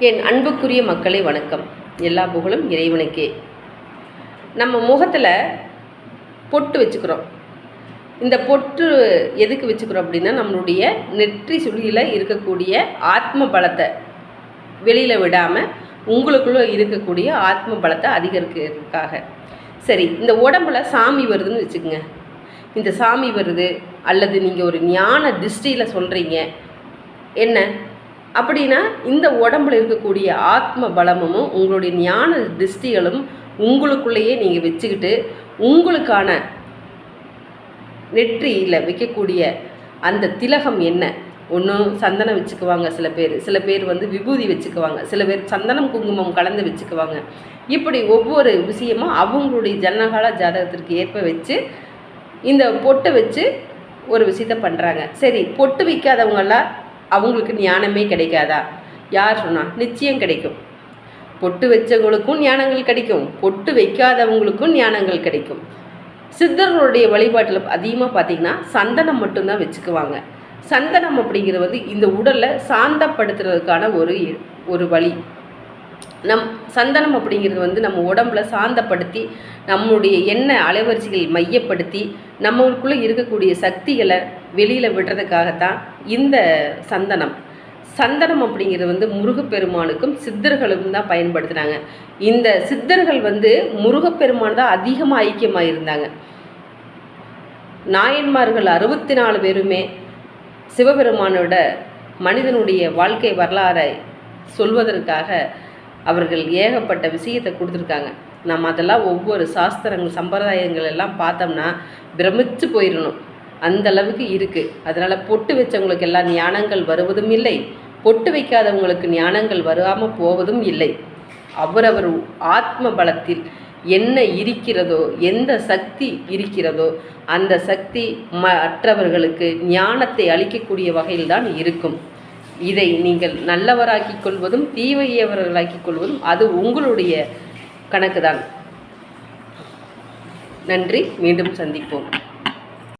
என் அன்புக்குரிய மக்களை வணக்கம். எல்லா புகழும் இறைவனுக்கே. நம்ம முகத்தில் பொட்டு வச்சுக்கிறோம். இந்த பொட்டு எதுக்கு வச்சுக்கிறோம் அப்படின்னா நம்மளுடைய நெற்றி சுழியில் இருக்கக்கூடிய ஆத்ம பலத்தை வெளியில் விடாமல் உங்களுக்குள்ளே இருக்கக்கூடிய ஆத்ம பலத்தை அதிகரிக்கிறதுக்காக. சரி இந்த உடம்புல சாமி வருதுன்னு வச்சுக்கோங்க. இந்த சாமி வருது அல்லது நீங்கள் ஒரு ஞான திருஷ்டியில் சொல்கிறீங்க என்ன? அப்படின்னா இந்த உடம்புல இருக்கக்கூடிய ஆத்ம பலமும் உங்களுடைய ஞான திருஷ்டிகளும் உங்களுக்குள்ளேயே நீங்கள் வச்சுக்கிட்டு உங்களுக்கான நெற்றியில் வைக்கக்கூடிய அந்த திலகம் என்ன? ஒன்றும் சந்தனம் வச்சுக்குவாங்க சில பேர். சில பேர் வந்து விபூதி வச்சுக்குவாங்க. சில பேர் சந்தனம் குங்குமம் கலந்து வச்சுக்குவாங்க. இப்படி ஒவ்வொரு விஷயமும் அவங்களுடைய ஜனகால ஜாதகத்திற்கு ஏற்ப வச்சு இந்த பொட்டை வச்சு ஒரு விஷயத்த பண்ணுறாங்க சரி பொட்டு வைக்காதவங்கெல்லாம் அவங்களுக்கு ஞானமே கிடைக்காதா? யார் சொன்னால் நிச்சயம் கிடைக்கும். பொட்டு வச்சவங்களுக்கும் ஞானங்கள் கிடைக்கும். பொட்டு வைக்காதவங்களுக்கும் ஞானங்கள் கிடைக்கும். சித்தர்களுடைய வழிபாட்டில் அதிகமாக பார்த்தீங்கன்னா சந்தனம் மட்டும்தான் வச்சுக்குவாங்க. சந்தனம் அப்படிங்கிறது வந்து இந்த உடலை சாந்தப்படுத்துறதுக்கான ஒரு ஒரு வழி. நம் சந்தனம் அப்படிங்கிறது வந்து நம்ம உடம்புல சாந்தப்படுத்தி நம்முடைய எண்ணெய் அலைவரிசைகள் மையப்படுத்தி நம்மளுக்குள்ளே இருக்கக்கூடிய சக்திகளை வெளியில் விடுறதுக்காகத்தான் இந்த சந்தனம். சந்தனம் அப்படிங்கிறது வந்து முருகப்பெருமானுக்கும் சித்தர்களுக்கும் தான் பயன்படுத்துனாங்க இந்த சித்தர்கள் வந்து முருகப்பெருமான் தான் அதிகமாக ஐக்கியமாக இருந்தாங்க நாயன்மார்கள் அறுபத்தி நாலு பேருமே சிவபெருமானோட மனிதனுடைய வாழ்க்கை வரலாறை சொல்வதற்காக அவர்கள் ஏகப்பட்ட விஷயத்தை கொடுத்துருக்காங்க. நம்ம அதெல்லாம் ஒவ்வொரு சாஸ்திரங்கள் சம்பிரதாயங்கள் எல்லாம் பார்த்தோம்னா பிரமிச்சு போயிடணும் அந்த அளவுக்கு இருக்குது அதனால் பொட்டு வச்சவங்களுக்கு எல்லாம் ஞானங்கள் வருவதும் இல்லை. பொட்டு வைக்காதவங்களுக்கு ஞானங்கள் வராமல் போவதும் இல்லை. அவரவர் ஆத்ம பலத்தில் என்ன இருக்கிறதோ எந்த சக்தி இருக்கிறதோ அந்த சக்தி மற்றவர்களுக்கு ஞானத்தை அளிக்கக்கூடிய வகையில்தான் இருக்கும். இதை நீங்கள் நல்லவராக்கிக் கொள்வதும் தீவையவர்களாக்கிக் கொள்வதும் அது உங்களுடைய கணக்கு தான் நன்றி மீண்டும் சந்திப்போம்.